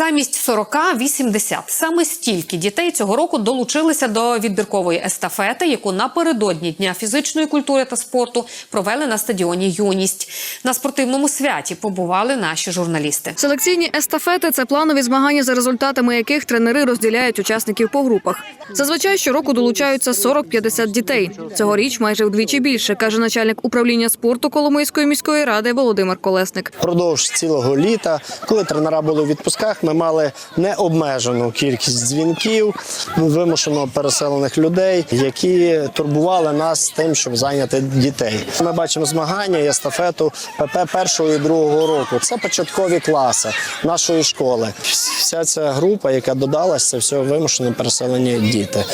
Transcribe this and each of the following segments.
Замість 40 – 80. Саме стільки дітей цього року долучилися до відбіркової естафети, яку напередодні Дня фізичної культури та спорту провели на стадіоні Юність. На спортивному святі побували наші журналісти. Селекційні естафети це планові змагання, за результатами яких тренери розділяють учасників по групах. Зазвичай щороку долучаються 40-50 дітей. Цьогоріч майже вдвічі більше, каже начальник управління спорту Коломийської міської ради Володимир Колесник. Продовж цілого літа, коли тренера були у відпусках, ми мали необмежену кількість дзвінків вимушено переселених людей, які турбували нас тим, щоб зайняти дітей. Ми бачимо змагання і естафету ПП першого і другого року. Це початкові класи нашої школи. Вся ця група, яка додалась, це все вимушено переселені діти.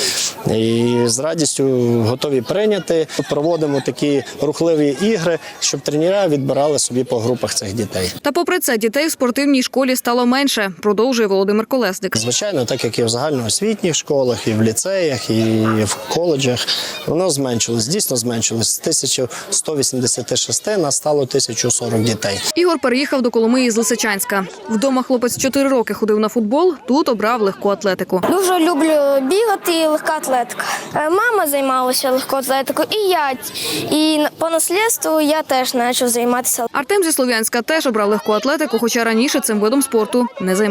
І з радістю готові прийняти. Проводимо такі рухливі ігри, щоб тренера відбирали собі по групах цих дітей. Та попри це дітей в спортивній школі стало менше, продовжує Володимир Колесник. Звичайно, так як і в загальноосвітніх школах, і в ліцеях, і в коледжах, воно зменшилось, дійсно зменшилось. З 1186 нас стало 1040 дітей. Ігор переїхав до Коломиї з Лисичанська. Вдома хлопець 4 роки ходив на футбол. Тут обрав легку атлетику. Дуже люблю бігати і легка атлетика. Е, Мама займалася легкою атлетикою, і я. І по наслідству я теж почав займатися. Артем зі Слов'янська теж обрав легку атлетику, хоча раніше цим видом спорту не займався.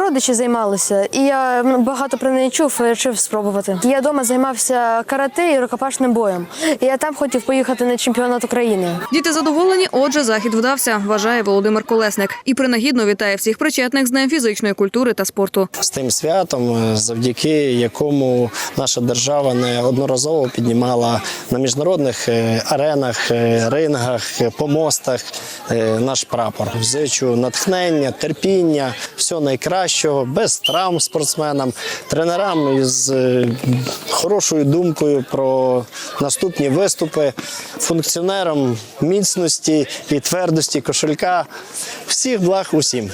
Родичі займалися, і я багато про неї чув, вирішив спробувати. Я вдома займався карате і рукопашним боєм. І я там хотів поїхати на чемпіонат України. Діти задоволені, отже, захід вдався, вважає Володимир Колесник. І принагідно вітає всіх причетних з Днем фізичної культури та спорту. З тим святом, е, завдяки якому наша держава неодноразово піднімала на міжнародних е, аренах, е, рингах, е, помостах е, наш прапор. Зичу натхнення, терпіння, найкращого, без травм спортсменам, тренерам із е, хорошою думкою про наступні виступи, функціонерам міцності і твердості кошелька. Всіх благ усім.